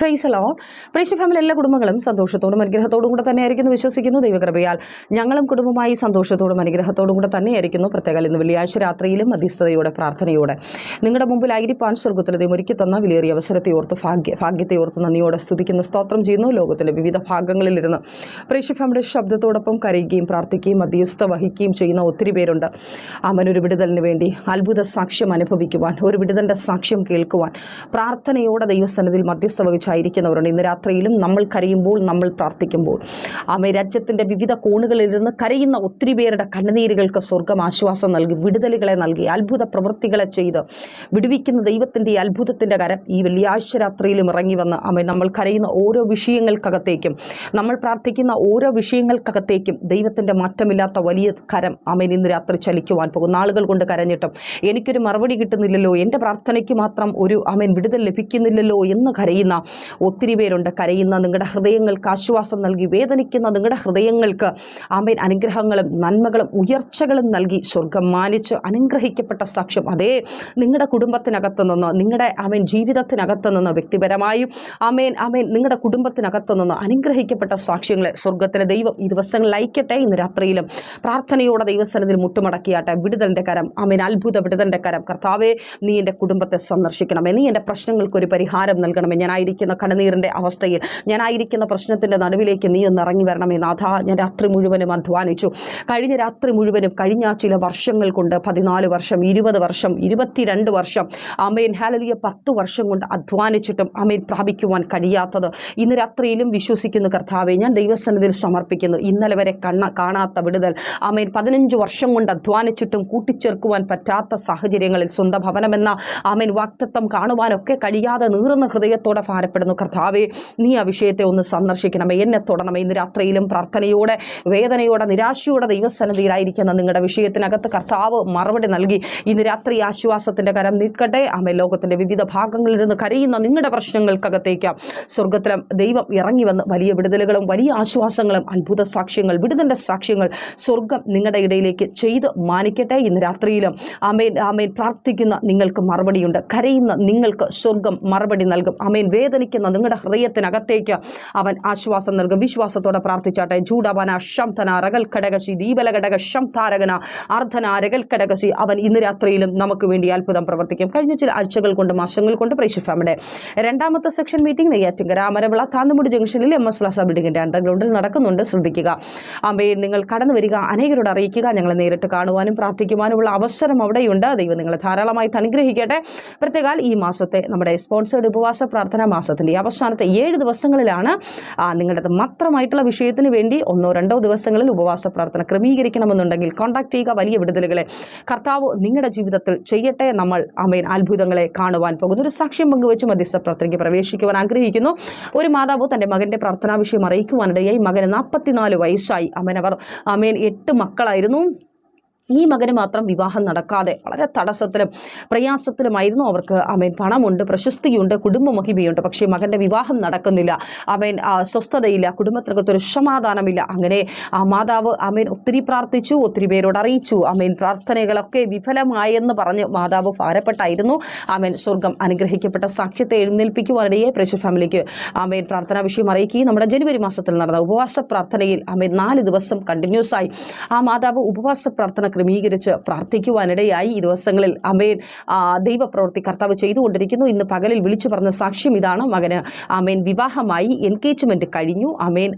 Price alone പ്രേക്ഷ family എല്ലാ കുടുംബങ്ങളും സന്തോഷത്തോടും അനുഗ്രഹത്തോടും കൂടെ തന്നെയായിരിക്കുന്നു വിശ്വസിക്കുന്നു. ദൈവകൃപയാൽ ഞങ്ങളും കുടുംബമായി സന്തോഷത്തോടും അനുഗ്രഹത്തോടും കൂടെ തന്നെയായിരിക്കുന്നു. പ്രത്യേകം ഇന്ന് വെള്ളിയാഴ്ച രാത്രിയിലും മധ്യസ്ഥതയോടെ പ്രാർത്ഥനയോടെ നിങ്ങളുടെ മുമ്പിൽ സ്വർഗത്തിൽ ദൈവം ഒരുക്കി തന്ന വിലയേറിയ അവസരത്തെ ഓർത്ത് ഭാഗ്യ ഭാഗ്യത്തെ ഓർത്ത് നന്ദിയോടെ സ്തുതിക്കുന്ന. സ്തോത്രം ചെയ്യുന്നു. ലോകത്തിന്റെ വിവിധ ഭാഗങ്ങളിലിരുന്ന് പ്രേക്ഷ ഫാമിലി ശബ്ദത്തോടൊപ്പം കരയുകയും പ്രാർത്ഥിക്കുകയും മധ്യസ്ഥ വഹിക്കുകയും ചെയ്യുന്ന ഒത്തിരി പേരുണ്ട്. അമനൊരു വിടുതലിന് വേണ്ടി അത്ഭുത സാക്ഷ്യം അനുഭവിക്കുവാൻ ഒരു വിടുതലിന്റെ സാക്ഷ്യം കേൾക്കുവാൻ പ്രാർത്ഥനയോടെ ദൈവസന്നിധിയിൽ മധ്യസ്ഥ വഹിച്ചായിരിക്കുന്നവരുണ്ട് ഇന്ന് രാത്രിയിലും നമ്മൾ കരയുമ്പോൾ നമ്മൾ പ്രാർത്ഥിക്കുമ്പോൾ. ആമേ രാജ്യത്തിന്റെ വിവിധ നിന്ന് കരയുന്ന ഒത്തിരി പേരുടെ കണ്ണുനീരുകൾക്ക് സ്വർഗം ആശ്വാസം നൽകി വിടുതലുകളെ നൽകി അത്ഭുത പ്രവൃത്തികളെ ചെയ്ത് വിടുവിക്കുന്ന ദൈവത്തിന്റെ അത്ഭുതത്തിന്റെ കരം ഈ വെള്ളിയാഴ്ച രാത്രിയിലും ഇറങ്ങി വന്ന് ആമേ നമ്മൾ കരയുന്ന ഓരോ വിഷയങ്ങൾക്കകത്തേക്കും നമ്മൾ പ്രാർത്ഥിക്കുന്ന ഓരോ വിഷയങ്ങൾക്കകത്തേക്കും ദൈവത്തിന്റെ മാറ്റമില്ലാത്ത വലിയ കരം ആമേൻ ഇന്ന് രാത്രി ചലിക്കുവാൻ പോകും നാളുകൾ കൊണ്ട് കരഞ്ഞിട്ടും എനിക്കൊരു മറുപടി കിട്ടുന്നില്ലല്ലോ എന്റെ പ്രാർത്ഥനയ്ക്ക് മാത്രം ഒരു ആമേൻ വിടുതൽ ലഭിക്കുന്നില്ലല്ലോ എന്ന് കരയുന്ന ഒത്തിരി പേരുണ്ട്. കരയുന്ന നിങ്ങളുടെ ഹൃദയങ്ങൾക്ക് ആശ്വാസം നൽകി വേദനിക്കുന്ന നിങ്ങളുടെ ഹൃദയങ്ങൾക്ക് ആമേൻ. അനുഗ്രഹങ്ങളും നന്മകളും ഉയർച്ചകളും നൽകി സ്വർഗം മാനിച്ച് അനുഗ്രഹിക്കപ്പെട്ട സാക്ഷ്യം. അതേ നിങ്ങളുടെ കുടുംബത്തിനകത്ത് നിന്ന് നിങ്ങളുടെ ആമേൻ ജീവിതത്തിനകത്ത് നിന്ന് വ്യക്തിപരമായും ആമേൻ ആമേൻ നിങ്ങളുടെ കുടുംബത്തിനകത്ത് നിന്ന് അനുഗ്രഹിക്കപ്പെട്ട സാക്ഷ്യങ്ങളെ സ്വർഗത്തിലെ ദൈവം ഈ ദിവസങ്ങളിൽ അയക്കട്ടെ ഇന്ന് രാത്രിയിലും. പ്രാർത്ഥനയോടെ ദൈവസനത്തിൽ മുട്ടുമടക്കിയാട്ടെ. വിടുതലിന്റെ കരം ആമേൻ അത്ഭുത വിടുതലിന്റെ കരം. കർത്താവേ നീ എന്റെ കുടുംബത്തെ സന്ദർശിക്കണമേ. നീ എന്റെ പ്രശ്നങ്ങൾക്കൊരു പരിഹാരം നൽകണമേ. ഞാനായിരിക്കുന്ന കണ്ണുനീറിന്റെ അവസ്ഥയിൽ ഞാനായിരിക്കുന്ന പ്രശ്നത്തിന്റെ നടുവിലേക്ക് നീ ഒന്ന് ഇറങ്ങി വരണമേ നാഥ. ഞാൻ രാത്രി മുഴുവനും അധ്വാനിച്ചു. കഴിഞ്ഞ രാത്രി മുഴുവനും കഴിഞ്ഞ ചില വർഷങ്ങൾ കൊണ്ട് പതിനാല് വർഷം ഇരുപത് വർഷം ഇരുപത്തിരണ്ട് വർഷം അമ്മയൻ ഹാലലിയ പത്ത് വർഷം കൊണ്ട് അധ്വാനിച്ചിട്ടും അമ്മയിൽ പ്രാപിക്കുവാൻ കഴിയാത്തത് ഇന്ന് രാത്രിയിലും വിശ്വസിക്കുന്ന കർത്താവെ. ഞാൻ ദൈവസന്നിധിയിൽ സമർപ്പിക്കുന്നു. ഇന്നലെ വരെ കണ്ണ കാണാത്ത വിടുതൽ. അമ്മയിൽ പതിനഞ്ച് വർഷം കൊണ്ട് അധ്വാനിച്ചിട്ടും കൂട്ടിച്ചേർക്കുവാൻ പറ്റാത്ത സാഹചര്യങ്ങളിൽ സ്വന്തം ഭവനമെന്ന ആമേൻ വാക്തത്വം കാണുവാനൊക്കെ കഴിയാതെ നീറുന്ന ഹൃദയത്തോടെ ഭാരപ്പെടുന്നു കർത്താവെ നീ ആ വിഷയത്തെ ഒന്ന് സന്ദർശിക്കണമേ. എന്നെ തൊടണമേ. ഇന്ന് രാത്രിയിലും പ്രാർത്ഥനയോടെ വേദനയോടെ നിരാശയോടെ ദൈവസന്നിധിയിലായിരിക്കുന്ന നിങ്ങളുടെ വിഷയത്തിനകത്ത് കർത്താവ് മറുപടി നൽകി. ഇന്ന് രാത്രി ആശ്വാസത്തിന്റെ കരം നിൽക്കട്ടെ. ആമേ ലോകത്തിന്റെ വിവിധ ഭാഗങ്ങളിൽ നിന്ന് കരയുന്ന നിങ്ങളുടെ പ്രശ്നങ്ങൾക്കകത്തേക്ക് സ്വർഗത്തിലെ ദൈവം ഇറങ്ങി വന്ന് വലിയ വിടുതലുകളും വലിയ ആശ്വാസങ്ങളും അത്ഭുത സാക്ഷ്യങ്ങൾ വിടുതലിന്റെ സാക്ഷ്യങ്ങൾ സ്വർഗം നിങ്ങളുടെ ഇടയിലേക്ക് ചെയ്ത് മാനിക്കട്ടെ. ഇന്ന് രാത്രിയിലും ആമേൻ ആമേൻ പ്രാർത്ഥിക്കുന്ന നിങ്ങൾക്ക് മറുപടിയുണ്ട്. കരയുന്ന നിങ്ങൾക്ക് സ്വർഗം മറുപടി നൽകും. ആമേൻ. വേദനിക്കുന്ന നിങ്ങളുടെ ഹൃദയത്തിനകത്തേക്ക് അവൻ ആശ്വാസം നൽകും. വിശ്വാസത്തോടെ പ്രാർത്ഥിച്ചാട്ടെ. ജൂഡവന ശംതന റകൽ ഘടകശി ദീപല ഘടക ശംതാരകന അർദ്ധന രകൽ ഘടകശി അവൻ ഇന്ന് രാത്രിയിലും നമുക്ക് വേണ്ടി അത്ഭുതം പ്രവർത്തിക്കും. കഴിഞ്ഞ ചില ആഴ്ചകൾ കൊണ്ട് മാസങ്ങൾ കൊണ്ട് പ്രേക്ഷിഫാമിയുടെ രണ്ടാമത്തെ സെക്ഷൻ മീറ്റിംഗ് നെയ്യാറ്റിങ്കര അമരവിള താന്നുമുടി ജംഗ്ഷനിൽ എം എസ് പ്ലാസ ബിൽഡിങ്ങിന്റെ അണ്ടർഗ്രൗണ്ടിൽ നടക്കുന്നുണ്ട്. ശ്രദ്ധിക്കുക. അമ്മയെ നിങ്ങൾ കടന്നു വരിക അനേകരോട് അറിയിക്കുക ഞങ്ങളെ നേരിട്ട് കാണുവാനും പ്രാർത്ഥിക്കുവാനുമുള്ള അവസരം അവിടെയുണ്ട്. ദൈവം നിങ്ങളെ ധാരാളമായിട്ട് അനുഗ്രഹിക്കട്ടെ. പ്രത്യേകാൽ ഈ മാസത്തെ നമ്മുടെ സ്പോൺസേഡ് ഉപവാസ പ്രാർത്ഥനാ മാസത്തിന്റെ ഈ അവസാനത്തെ ഏഴ് ദിവസങ്ങളിലാണ് നിങ്ങളുടെ മാത്രമായിട്ടുള്ള വിഷയത്തിന് വേണ്ടി ഒന്നോ രണ്ടോ ദിവസങ്ങളിൽ ഉപവാസ പ്രാർത്ഥന ക്രമീകരിക്കണമെന്നുണ്ടെങ്കിൽ കോൺടാക്ട് ചെയ്യുക. വലിയ വിടുതലുകളെ കർത്താവ് നിങ്ങളുടെ ജീവിതത്തിൽ ചെയ്യട്ടെ. നമ്മൾ അമേൻ. അത്ഭുതങ്ങളെ കാണുവാൻ പോകുന്നു ഒരു സാക്ഷ്യം പങ്കുവെച്ച് മധ്യസ്ഥ പ്രാർത്ഥനയ്ക്ക് പ്രവേശിക്കുവാൻ ആഗ്രഹിക്കുന്നു. ഒരു മാതാവ് തന്റെ മകന്റെ പ്രാർത്ഥനാ വിഷയം അറിയിക്കുവാനിടയായി മകന് നാൽപ്പത്തിനാല് വയസ്സായി. അമേൻ. അവർ എട്ട് മക്കളായിരുന്നു. ഈ മകന് മാത്രം വിവാഹം നടക്കാതെ വളരെ തടസ്സത്തിലും പ്രയാസത്തിലുമായിരുന്നു അവർക്ക് അമേൻ പണമുണ്ട് പ്രശസ്തിയുണ്ട് കുടുംബമഹിമയുണ്ട്. പക്ഷേ മകന്റെ വിവാഹം നടക്കുന്നില്ല. അമേൻ സ്വസ്ഥതയില്ല കുടുംബത്തിനകത്തൊരു സമാധാനമില്ല അങ്ങനെ ആ മാതാവ് അമേൻ ഒത്തിരി പ്രാർത്ഥിച്ചു ഒത്തിരി പേരോട് അറിയിച്ചു. അമേൻ പ്രാർത്ഥനകളൊക്കെ വിഫലമായെന്ന് പറഞ്ഞ് മാതാവ് ഭാരപ്പെട്ടായിരുന്നു. അമേൻ സ്വർഗം അനുഗ്രഹിക്കപ്പെട്ട സാക്ഷ്യത്തെ എഴുന്നേൽപ്പിക്കുവാനിടയെ പ്രശു ഫാമിലിക്ക് അമേൻ പ്രാർത്ഥനാ വിഷയം അറിയിക്കുകയും നമ്മുടെ ജനുവരി മാസത്തിൽ നടന്ന ഉപവാസ പ്രാർത്ഥനയിൽ അമേൻ നാല് ദിവസം കണ്ടിന്യൂസ് ആയി ആ മാതാവ് ഉപവാസ പ്രാർത്ഥന ക്രമീകരിച്ച് പ്രാർത്ഥിക്കുവാനിടയായി ഈ ദിവസങ്ങളിൽ അമേൻ ദൈവപ്രവൃത്തി കർത്താവ് ചെയ്തുകൊണ്ടിരിക്കുന്നു. ഇന്ന് പകലിൽ വിളിച്ചു പറഞ്ഞ സാക്ഷ്യം ഇതാണ്. മകന് അമേൻ വിവാഹമായി എൻഗേജ്മെന്റ് കഴിഞ്ഞു. അമേൻ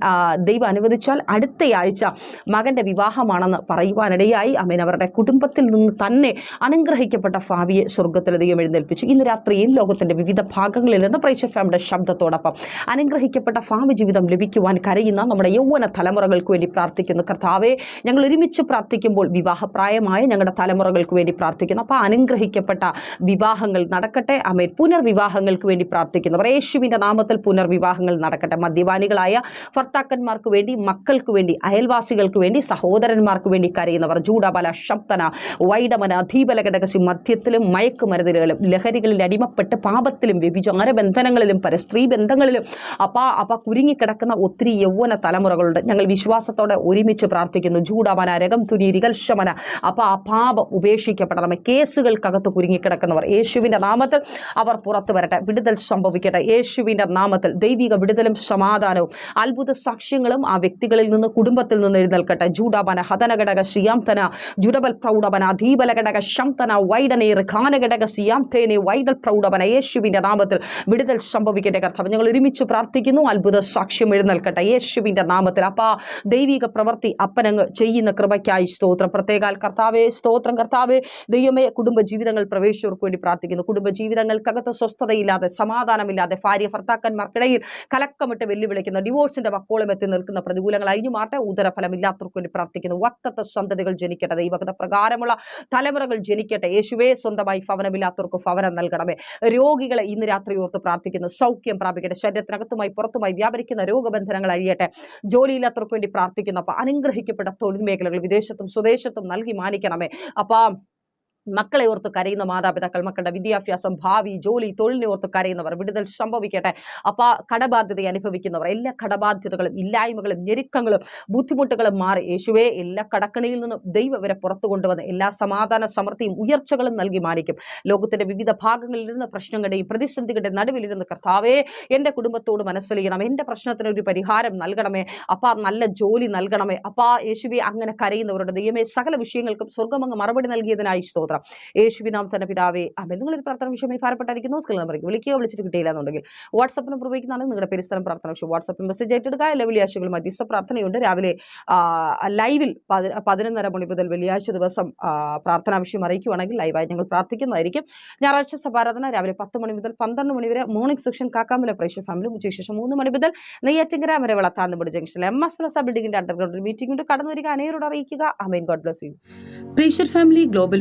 ദൈവം അനുവദിച്ചാൽ അടുത്തയാഴ്ച മകന്റെ വിവാഹമാണെന്ന് പറയുവാനിടയായി അമേൻ അവരുടെ കുടുംബത്തിൽ നിന്ന് തന്നെ അനുഗ്രഹിക്കപ്പെട്ട ഭാവിയെ സ്വർഗത്തിലെ ദൈവം എഴുന്നേൽപ്പിച്ചു. ഇന്ന് രാത്രിയിൽ ലോകത്തിന്റെ വിവിധ ഭാഗങ്ങളിൽ നിന്ന് പ്രേക്ഷ ഫാമിയുടെ ശബ്ദത്തോടൊപ്പം അനുഗ്രഹിക്കപ്പെട്ട ഭാവി ജീവിതം ലഭിക്കുവാൻ കരയുന്ന നമ്മുടെ യൗവന തലമുറകൾക്ക് വേണ്ടി പ്രാർത്ഥിക്കുന്നു. കർത്താവെ ഞങ്ങൾ ഒരുമിച്ച് പ്രാർത്ഥിക്കുമ്പോൾ വിവാഹപ്രായമായ ഞങ്ങളുടെ തലമുറകൾക്ക് വേണ്ടി പ്രാർത്ഥിക്കുന്നു. അപ്പോൾ അനുഗ്രഹിക്കപ്പെട്ട വിവാഹങ്ങൾ നടക്കട്ടെ. അമേൻ. പുനർവിവാഹങ്ങൾക്ക് വേണ്ടി പ്രാർത്ഥിക്കുന്നവർ യേശുവിന്റെ നാമത്തിൽ പുനർവിവാഹങ്ങൾ നടക്കട്ടെ. മദ്യപാനികളായ ഭർത്താക്കന്മാർക്ക് വേണ്ടി മക്കൾക്ക് വേണ്ടി അയൽവാസികൾക്ക് വേണ്ടി സഹോദരന്മാർക്ക് വേണ്ടി കരയുന്നവർ ജൂഡബല ശബ്ദന വൈഡമന ധീബലഘടകശി മദ്യത്തിലും മയക്കുമരുന്നുകളിലും ലഹരികളിൽ അടിമപ്പെട്ട് പാപത്തിലും വ്യഭിചാര ബന്ധനങ്ങളിലും പരസ്ത്രീ ബന്ധങ്ങളിലും അപ്പാ അപ്പ കുരുങ്ങിക്കിടക്കുന്ന ഒത്തിരി യൗവന തലമുറകളുണ്ട്. ഞങ്ങൾ വിശ്വാസത്തോടെ ഒരുമിച്ച് പ്രാർത്ഥിക്കുന്നു. ജൂഡമന രകം തുനി അപ്പോൾ ആ പാപം ഉപേക്ഷിക്കപ്പെടണം. കേസുകൾക്കകത്ത് കുരുങ്ങിക്കിടക്കുന്നവർ. യേശുവിന്റെ നാമത്തിൽ അവർ പുറത്തു വരട്ടെ. വിടുതൽ സംഭവിക്കട്ടെ. യേശുവിന്റെ നാമത്തിൽ ദൈവിക വിടുതലും സമാധാനവും അത്ഭുത സാക്ഷ്യങ്ങളും ആ വ്യക്തികളിൽ നിന്ന് കുടുംബത്തിൽ നിന്ന് എഴുന്നേൽക്കട്ടെ. ജൂഡാബന ഹതനഘടക ശ്രീയാംതന ജുഡബൽ പ്രൗഢപന ദീപല ഘടക ശംതന വൈഡനേർ ഖാനഘടക ശ്രീയാംതേനെ വൈഡൽ പ്രൗഢബന യേശുവിന്റെ നാമത്തിൽ വിടുതൽ സംഭവിക്കട്ടെ കർത്താവ്. ഞങ്ങൾ ഒരുമിച്ച് പ്രാർത്ഥിക്കുന്നു. അത്ഭുത സാക്ഷ്യം എഴുന്നേൽക്കട്ടെ. യേശുവിന്റെ നാമത്തിൽ അപ്പാ ദൈവിക പ്രവൃത്തി അപ്പനങ്ങ് ചെയ്യുന്ന കൃപയ്ക്കായി സ്തോത്രം. പ്രത്യേകാൽ കർത്താവെ സ്തോത്രം. കർത്താവേ ദൈവമേ കുടുംബ ജീവിതങ്ങൾ പ്രവേശിച്ചവർക്ക് വേണ്ടി പ്രാർത്ഥിക്കുന്നു. കുടുംബ ജീവിതങ്ങൾക്കകത്ത് സ്വസ്ഥതയില്ലാതെ സമാധാനമില്ലാതെ ഭാര്യ ഭർത്താക്കന്മാർക്കിടയിൽ കലക്കമിട്ട് വെല്ലുവിളിക്കുന്ന ഡിവോഴ്സിന്റെ വക്കോളം എത്തി നിൽക്കുന്ന പ്രതികൂലങ്ങൾ അഴിഞ്ഞു മാറ്റെ ഉദരഫലമില്ലാത്തവർക്ക് വേണ്ടി പ്രാർത്ഥിക്കുന്നു. വക്തത്വ സന്തതികൾ ജനിക്കട്ടെ. ദൈവകത പ്രകാരമുള്ള തലമുറകൾ ജനിക്കട്ടെ. യേശുവേ സ്വന്തമായി ഭവനമില്ലാത്തവർക്ക് ഭവനം നൽകണമേ. രോഗികളെ ഇന്ന് രാത്രി ഓർത്ത് പ്രാർത്ഥിക്കുന്നു. സൗഖ്യം പ്രാപിക്കട്ടെ. ശരീരത്തിനകത്തുമായി പുറത്തുമായി വ്യാപരിക്കുന്ന രോഗബന്ധനങ്ങൾ അഴിയട്ടെ. ജോലിയില്ലാത്തവർക്ക് വേണ്ടി പ്രാർത്ഥിക്കുന്നു. അപ്പോൾ അനുഗ്രഹിക്കപ്പെട്ട തൊഴിൽ മേഖലകൾ വിദേശത്തും സ്വദേശത്തും നൽകി മാനിക്കണമേ. അപ്പം മക്കളെ ഓർത്ത് കരയുന്ന മാതാപിതാക്കൾ മക്കളുടെ വിദ്യാഭ്യാസം ഭാവി ജോലി തൊഴിലിനെ ഓർത്ത് കരയുന്നവർ വിടുതൽ സംഭവിക്കട്ടെ. അപ്പൊ കടബാധ്യത അനുഭവിക്കുന്നവർ എല്ലാ കടബാധ്യതകളും ഇല്ലായ്മകളും ഞെരുക്കങ്ങളും ബുദ്ധിമുട്ടുകളും മാറി. യേശുവെ എല്ലാ കടക്കണിയിൽ നിന്നും ദൈവം ഇവരെ പുറത്തു കൊണ്ടുവന്ന് എല്ലാ സമാധാന സമൃദ്ധിയും ഉയർച്ചകളും നൽകി മാനിക്കും. ലോകത്തിന്റെ വിവിധ ഭാഗങ്ങളിൽ ഇരുന്ന് പ്രശ്നങ്ങളുടെയും പ്രതിസന്ധികളുടെ നടുവിലിരുന്ന് കർത്താവേ എന്റെ കുടുംബത്തോട് മനസ്സിലിയണം. എന്റെ പ്രശ്നത്തിന് ഒരു പരിഹാരം നൽകണമേ. അപ്പ നല്ല ജോലി നൽകണമേ. അപ്പാ യേശുവെ അങ്ങനെ കരയുന്നവരുടെ ദൈവമേ സകല വിഷയങ്ങൾക്കും സ്വർഗമങ്ങ് മറുപടി നൽകിയതിനായി സ്തോത്രം. യേശുവിനാം തന്നെ പിതാവേ അമ്മ നിങ്ങളൊരു പ്രാർത്ഥന വിഷയമായി ഭാരപ്പെട്ടായിരിക്കുന്നു. സ്കിൽ നമ്പർ വിളിക്കുകയോ വിളിച്ചിട്ട് കിട്ടിയില്ല എന്നുണ്ടെങ്കിൽ വാട്സപ്പ് നമ്പർ ഉപയോഗിക്കുന്നതാണ് നിങ്ങളുടെ പരിസ്ഥലം പ്രാർത്ഥന വിഷയം. വാട്സപ്പിൽ മെസ്സേജ് ആയിട്ടെടുക്കുക എല്ലാ വെള്ളിയാഴ്ചകൾ മധ്യസ്ഥ പ്രാർത്ഥനയുണ്ട്. രാവിലെ ലൈവിൽ പതിനൊന്നര മണി മുതൽ വെള്ളിയാഴ്ച ദിവസം പ്രാർത്ഥന വിഷയം അറിയിക്കുകയാണെങ്കിൽ ലൈവായി ഞങ്ങൾ പ്രാർത്ഥിക്കുന്നതായിരിക്കും. ഞായറാഴ്ച സഭാരാധന രാവിലെ പത്ത് മണി മുതൽ പന്ത്രണ്ട് മണി വരെ മോർണിംഗ് സെക്ഷൻ കാക്കാമല പ്രേക്ഷക ഫാമിലി ഉച്ചയ്ക്ക് ശേഷം മൂന്ന് മണി മുതൽ നെയ്യാറ്റിങ്കര വരെ വളത്താന്തപടി ജംഗ്ഷനിൽ എം എസ് പ്ലസ് ബിൽഡിംഗിന്റെ അണ്ടർഗ്രൗണ്ട് മീറ്റിംഗ് ഉണ്ട്. കടന്നു വരിക. അനേരോട് അറിയിക്കുക. Amen God bless you pressure family global